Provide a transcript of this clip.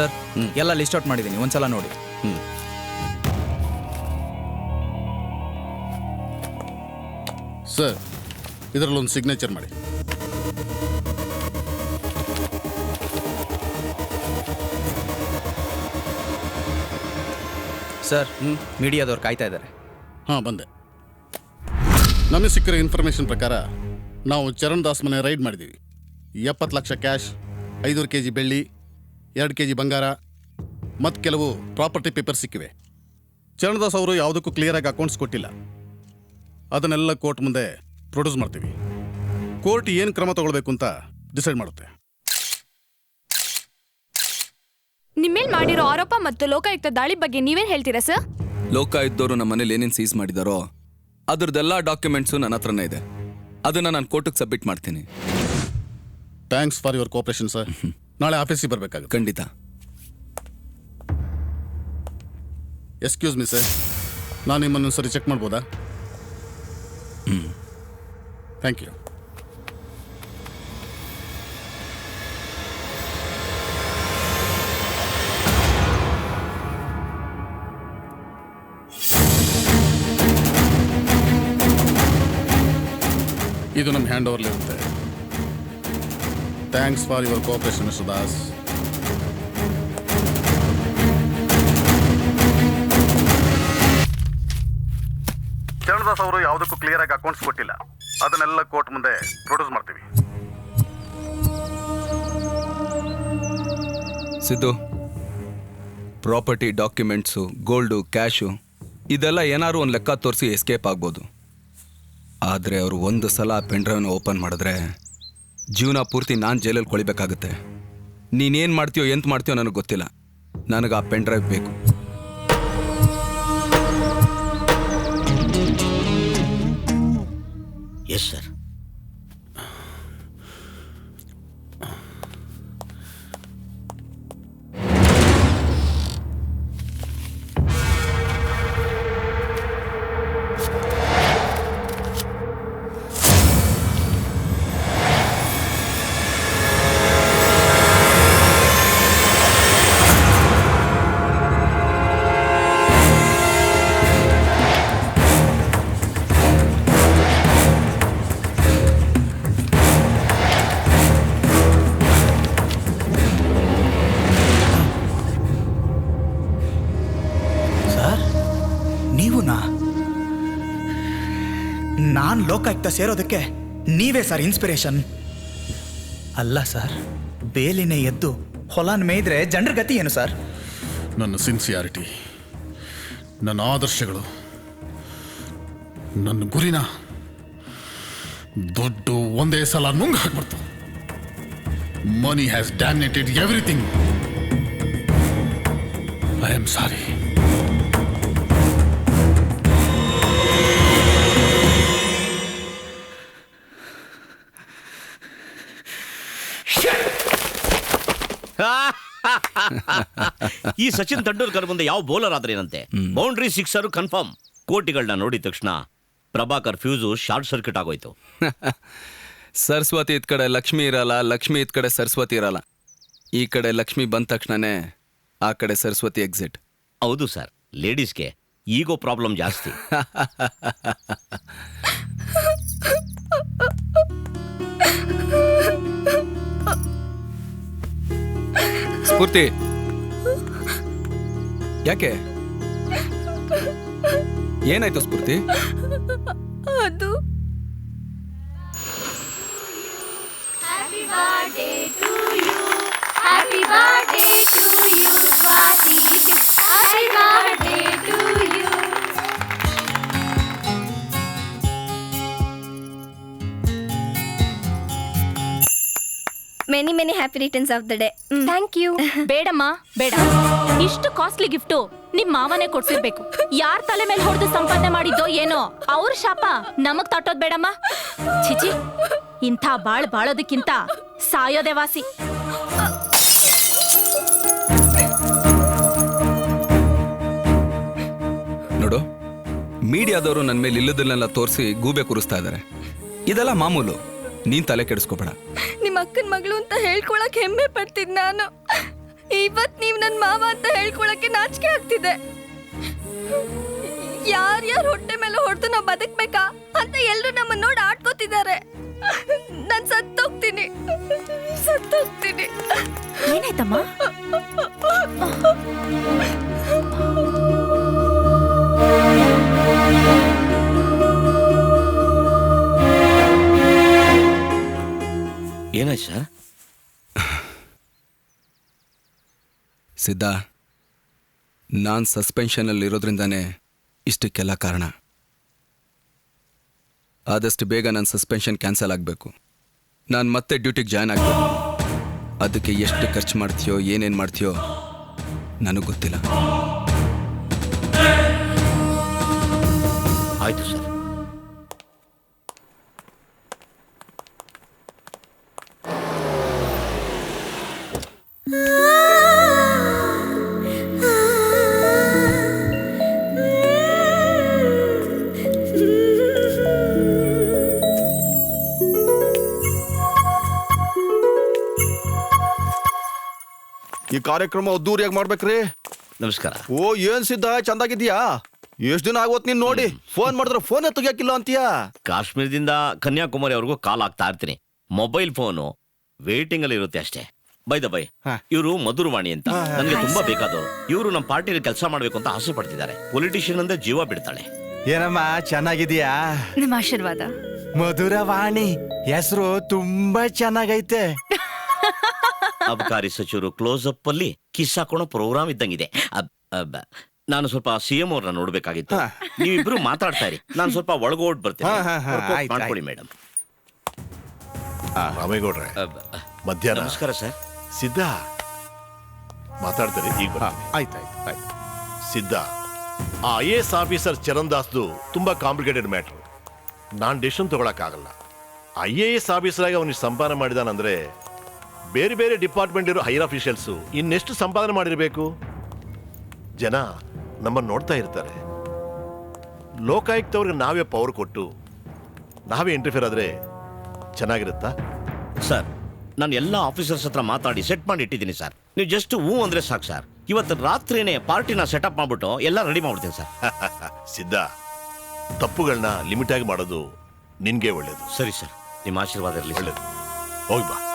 Sir. ಎಲ್ಲ list out ಮಾಡಿದ್ದೀನಿ. ಒಂದ್ಸಲ ನೋಡಿ. ಸರ್ ಇದರಲ್ಲೊಂದು ಸಿಗ್ನೇಚರ್ ಮಾಡಿ. ಸರ್ ಮೀಡಿಯಾದವ್ರು ಕಾಯ್ತಾ ಇದ್ದಾರೆ. ಹಾಂ ಬಂದೆ. ನಮಗೆ ಸಿಕ್ಕಿರೋ ಇನ್ಫಾರ್ಮೇಷನ್ ಪ್ರಕಾರ ನಾವು ಚರಣ್ ದಾಸ್ ಮನೆ ರೈಡ್ ಮಾಡಿದ್ದೀವಿ ಎಪ್ಪತ್ತು ಲಕ್ಷ ಕ್ಯಾಶ್ ಐದೂರು ಕೆ ಜಿ ಬೆಳ್ಳಿ ಎರಡು ಕೆ ಜಿ ಬಂಗಾರ ಮತ್ತು ಕೆಲವು ಪ್ರಾಪರ್ಟಿ ಪೇಪರ್ ಸಿಕ್ಕಿವೆ. ಚರಣದಾಸ್ ಅವರು ಯಾವುದಕ್ಕೂ ಕ್ಲಿಯರಾಗಿ ಅಕೌಂಟ್ಸ್ ಕೊಟ್ಟಿಲ್ಲ. ಅದನ್ನೆಲ್ಲ ಕೋರ್ಟ್ ಮುಂದೆ ಪ್ರೊಡ್ಯೂಸ್ ಮಾಡ್ತೀವಿ. ಕೋರ್ಟ್ ಏನು ಕ್ರಮ ತಗೊಳ್ಬೇಕು ಅಂತ ಡಿಸೈಡ್ ಮಾಡುತ್ತೆ. ನಿಮ್ಮೇಲ್ ಮಾಡಿರೋ ಆರೋಪ ಮತ್ತು ಲೋಕಾಯುಕ್ತ ದಾಳಿ ಬಗ್ಗೆ ನೀವೇನ್ ಹೇಳ್ತೀರಾ ಸರ್ ಲೋಕಾಯುಕ್ತವರು ನಮ್ಮ ಮನೇಲಿ ಏನೇನು ಸೀಸ್ ಮಾಡಿದಾರೋ ಅದರದ್ದೆಲ್ಲ ಡಾಕ್ಯುಮೆಂಟ್ಸು ನನ್ನ ಹತ್ರನೇ ಇದೆ. ಅದನ್ನು ನಾನು ಕೋರ್ಟಿಗೆ ಸಬ್ಮಿಟ್ ಮಾಡ್ತೀನಿ. Thanks for your cooperation sir ನಾಳೆ ಆಫೀಸಿಗೆ ಬರಬೇಕಾಗುತ್ತೆ. ಖಂಡಿತ. ಎಕ್ಸ್ಕ್ಯೂಸ್ ಮಿ ಸರ್ ನಾನು ನಿಮ್ಮನ್ನು ಸರಿ ಚೆಕ್ ಮಾಡ್ಬೋದಾ? ಥ್ಯಾಂಕ್ ಯು ಇದು ನಮ್ಮ hand ಓವರ್ಲಿರುತ್ತೆ thanks for your cooperation mister Das Charandas ಅವರು ಯಾವುದಕ್ಕೂ ಕ್ಲಿಯರ್ ಆಗಿ ಅಕೌಂಟ್ಸ್ ಕೊಟ್ಟಿಲ್ಲ. ಅದನ್ನೆಲ್ಲ ಕೋರ್ಟ್ ಮುಂದೆ ಪ್ರೊಡ್ಯೂಸ್ ಮಾಡ್ತೀವಿ. Siddu property documents gold cash ಇದೆಲ್ಲ ಏನಾದ್ರು ಒಂದು ಲೆಕ್ಕ ತೋರಿಸಿ ಎಸ್ಕೇಪ್ ಆಗ್ಬೋದು. ಆದರೆ ಅವರು ಒಂದು ಸಲ ಪೆನ್ಡ್ರೈವ್ನ ಓಪನ್ ಮಾಡಿದ್ರೆ ಜೀವನ ಪೂರ್ತಿ ನಾನು ಜೈಲಲ್ಲಿ ಕೊಳಿಬೇಕಾಗುತ್ತೆ. ನೀನೇನು ಮಾಡ್ತೀಯೋ, ಎಂತ ಮಾಡ್ತೀಯೋ ನನಗೆ ಗೊತ್ತಿಲ್ಲ. ನನಗೆ ಆ ಪೆನ್ ಡ್ರೈವ್ ಬೇಕು. ಎಸ್ ಸರ್ ನಾನು ಲೋಕಾಯುಕ್ತ ಸೇರೋದಕ್ಕೆ ನೀವೇ ಸರ್ ಇನ್ಸ್ಪಿರೇಷನ್ ಅಲ್ಲ ಸರ್, ಬೇಲಿನೇ ಎದ್ದು ಹೊಲನ ಮೇಯ್ದ್ರೆ ಜನರ ಗತಿ ಏನು ಸರ್? ನನ್ನ ಸಿನ್ಸಿಯಾರಿಟಿ, ನನ್ನ ಆದರ್ಶಗಳು, ನನ್ನ ಗುರಿನ ದೊಡ್ಡ ಒಂದೇ ಸಲ ನುಂಗ್ ಹಾಕ್ಬಿಡ್ತು. Money has dominated everything I am sorry ಈ ಸಚಿನ್ ತೆಂಡೂಲ್ಕರ್ ಮುಂದೆ ಯಾವ ಬೌಲರ್ ಆದ್ರೇನಂತೆ? ಬೌಂಡ್ರಿ ಸಿಕ್ಸರ್ ಕನ್ಫರ್ಮ್ ಕೋಟಿಗಳನ್ನ ನೋಡಿದ ತಕ್ಷಣ ಪ್ರಭಾಕರ್ ಫ್ಯೂಸು ಶಾರ್ಟ್ ಸರ್ಕ್ಯೂಟ್ ಆಗೋಯ್ತು. ಸರಸ್ವತಿ ಇದ್ ಕಡೆ ಲಕ್ಷ್ಮಿ ಇರಲ್ಲ ಲಕ್ಷ್ಮಿ ಇದ್ ಕಡೆ ಸರಸ್ವತಿ ಇರಲ್ಲ. ಈ ಕಡೆ ಲಕ್ಷ್ಮಿ ಬಂದ ತಕ್ಷಣನೇ ಆ ಕಡೆ ಸರಸ್ವತಿ ಎಕ್ಸಿಟ್ ಹೌದು ಸರ್ ಲೇಡೀಸ್ಗೆ ಈಗೋ ಪ್ರಾಬ್ಲಮ್ ಜಾಸ್ತಿ. ಸ್ಫೂರ್ತಿ ಯಾಕೆ? ಏನಾಯ್ತು Spoorthi? Many many happy returns of the day thank you ಬೇಡಮ್ಮ ಬೇಡ. ಇಷ್ಟು ಕಾಸ್ಟ್ಲಿ ಗಿಫ್ಟು ನಿಮ್ ಮಾವನೇ ಕೊಡ್ಸಿರ್ಬೇಕು. ಯಾರ್ ತಲೆ ಮೇಲೆ ಹೊಡೆದು ಸಂಪಾದನೆ ಮಾಡಿದ್ದೋ ಏನೋ ಅವ್ರ ಶಾಪ ನಮಗ್ ತಟ್ಟೋದ್ ಬೇಡಮ್ಮ. ಚಿಚಿ ಇಂಥ ಬಾಳ್ ಬಾಳೋದಕ್ಕಿಂತ ಸಾಯೋದೇ ವಾಸಿ. ನೋಡು ಮೀಡಿಯಾದವರು ನನ್ನ ಮೇಲೆ ಇಲ್ಲದನ್ನೆಲ್ಲ ತೋರಿಸಿ ಗೂಬೆ ಕೂರಿಸ್ತಾ ಇದ್ದಾರೆ ಇದೆಲ್ಲ ಮಾಮೂಲು. ನೀನ್ ತಲೆ ಕೆಡಿಸ್ಕೋಬೇಡ. ಅಕ್ಕನ ಮಗಳು ಅಂತ ಹೇಳ್ಕೊಳಕ್ ಹೆಮ್ಮೆ ಪಡ್ತಿದ್ ನಾನು ಇವತ್ ನೀವ್ ನನ್ ಮಾವ ಅಂತ ಹೇಳ್ಕೊಳಕ್ಕೆ ನಾಚಿಕೆ ಆಗ್ತಿದೆ ಯಾರ್ಯಾರ ಹೊಟ್ಟೆ ಮೇಲೆ ಹೊಡೆದು ನಾವು ಬದುಕ್ಬೇಕಾ ಅಂತ ಎಲ್ರು ನಮ್ಮನ್ನ ನೋಡಿ ಆಡ್ಕೋತಿದ್ದಾರೆ ನಾನ್ ಸತ್ತೋಗ್ತೀನಿ ಸತ್ತೋಗ್ತೀನಿ ಏನಾಯ್ತಮ್ಮ ಏನಾಯ್ತು ಸರ್? ಸಿದ್ಧ, ನಾನು ಸಸ್ಪೆನ್ಷನಲ್ಲಿ ಇರೋದ್ರಿಂದಾನೇ ಇಷ್ಟಕ್ಕೆಲ್ಲ ಕಾರಣ. ಆದಷ್ಟು ಬೇಗ ನನ್ನ ಸಸ್ಪೆನ್ಷನ್ ಕ್ಯಾನ್ಸಲ್ ಆಗಬೇಕು. ನಾನು ಮತ್ತೆ ಡ್ಯೂಟಿಗೆ ಜಾಯ್ನ್ ಆಗಬೇಕು. ಅದಕ್ಕೆ ಎಷ್ಟು ಖರ್ಚು ಮಾಡ್ತೀಯೋ, ಏನೇನು ಮಾಡ್ತೀಯೋ, ನನಗೆ ಗೊತ್ತಿಲ್ಲ. ಕಾರ್ಯಕ್ರಮ ಅದ್ದೂರಿಯಾಗಿ ಮಾಡ್ಬೇಕ್ರಿ. ನಮಸ್ಕಾರ. ಓ ಏನ್ ಸಿದ್ಧ? ಚಂದಾಗಿದ್ಯಾ ಎಷ್ಟ್ ದಿನ ಆಗೋತ್ ನೀನ್ ನೋಡಿ? ಫೋನ್ ಮಾಡಿದ್ರೆ ಫೋನ್ ತೆಗಿಯಾಕಿಲ್ಲ ಅಂತೀಯಾ? ಕಾಶ್ಮೀರದಿಂದ ಕನ್ಯಾಕುಮಾರಿ ಅವ್ರಿಗೂ ಕಾಲ್ ಆಗ್ತಾ ಇರ್ತೀನಿ. ಮೊಬೈಲ್ ಫೋನು ವೇಟಿಂಗ್ ಅಲ್ಲಿ ಇರುತ್ತೆ ಅಷ್ಟೇ. ಬೈದ ಬೈ. ಇವರು ಮಧುರವಾಣಿ ಅಂತ. ನನಗೆ ತುಂಬಾ ಬೇಕಾದವರು. ಇವರು ನಮ್ಮ ಪಾರ್ಟಿಯಲ್ಲಿ ಕೆಲಸ ಮಾಡ್ಬೇಕು ಅಂತ ಆಸೆ ಪಡ್ತಿದ್ದಾರೆ. ಪೊಲಿಟಿಷಿಯನ್ ಅಂದ್ರೆ ಜೀವ ಬಿಡ್ತಾಳೆ. ಏನಮ್ಮ ಚೆನ್ನಾಗಿದ್ಯಾ ನಿಮ್ಮ ಆಶೀರ್ವಾದ. ಮಧುರವಾಣಿ ಹೆಸರು ತುಂಬಾ ಚೆನ್ನಾಗೈತೆ. ಅಬಕಾರಿ ಸಚಿವರು ಕ್ಲೋಸ್ ಅಪ್ ಅಲ್ಲಿ ಕಿಸ್ ಹಾಕೊಳ್ಳೋ ಪ್ರೋಗ್ರಾಮ್ ಇದ್ದಂಗಿದೆ. ಅಬ್- ನಾನು ಸ್ವಲ್ಪ ಸಿ ಎಂ ಅವ್ರನ್ನ ನೋಡ್ಬೇಕಾಗಿತ್ತು. ನೀವಿಬ್ರು ಮಾತಾಡ್ತಾ ಇರಿ. ನಾನು ಸ್ವಲ್ಪ ಒಳಗೋಡ್ ಬರ್ತೀನಿ. ಹಾ, ಹಾ, ಹಾ, Workout ಆಯ್ತು, ಮಾಡ್ಕೊಳ್ಳಿ ಮೇಡಮ್ ರಾಮೇಗೌಡ್ರೆ ಮಧ್ಯಾಹ್ನ ನಮಸ್ಕಾರ ಸರ್ ಸಿದ್ಧ ಮಾತಾಡ್ತಾರೆ ಈಗ ಬರ್ತೀನಿ. ಆಯ್ತಾಯ್ತು ಆಯ್ತು ಸಿದ್ಧ ಆ ಐ ಎಸ್ ಆಫೀಸರ್ ಚರಣ್ ದಾಸ್ದು ತುಂಬಾ ಕಾಂಪ್ಲಿಕೇಟೆಡ್ ಮ್ಯಾಟ್ರ್ ನಾನು ಡಿಸಿಷನ್ ತಗೊಳಕ್ಕಾಗಲ್ಲ. ಐ ಎ ಎಸ್ ಆಫೀಸರ್ ಆಗಿ ಅವನಿಗೆ ಸಂಪಾದನೆ ಮಾಡಿದಾನಂದ್ರೆ ಬೇರೆ ಬೇರೆ ಡಿಪಾರ್ಟ್ಮೆಂಟ್ ಇರೋ ಹೈರ್ ಅಫಿಷಿಯಲ್ಸು ಇನ್ನೆಷ್ಟು ಸಂಪಾದನೆ ಮಾಡಿರಬೇಕು? ಜನ ನಮ್ಮನ್ನು ನೋಡ್ತಾ ಇರ್ತಾರೆ. ಲೋಕಾಯುಕ್ತವ್ರಿಗೆ ನಾವೇ ಪವರ್ ಕೊಟ್ಟು ನಾವೇ ಇಂಟರ್ಫಿಯರ್ ಆದರೆ ಚೆನ್ನಾಗಿರುತ್ತಾ? ಸರ್ ನಾನು ಎಲ್ಲ ಆಫೀಸರ್ಸ್ ಹತ್ರ ಮಾತಾಡಿ ಸೆಟ್ ಮಾಡಿ ಇಟ್ಟಿದ್ದೀನಿ ಸರ್. ನೀವು ಜಸ್ಟ್ ಹೂ ಅಂದರೆ ಸಾಕು ಸರ್. ಇವತ್ತು ರಾತ್ರಿನೇ ಪಾರ್ಟಿನ ಸೆಟಪ್ ಮಾಡ್ಬಿಟ್ಟು ಎಲ್ಲ ರೆಡಿ ಮಾಡ್ಬಿಡ್ತೀನಿ ಸರ್. ಸಿದ್ಧ. ತಪ್ಪುಗಳನ್ನ ಲಿಮಿಟ್ ಆಗಿ ಮಾಡೋದು ನಿನಗೆ ಒಳ್ಳೇದು. ಸರಿ ಸರ್ ನಿಮ್ಮ ಆಶೀರ್ವಾದ ಇರಲಿ ಒಳ್ಳೇದು. ಹೋಗಿ ಬಾ.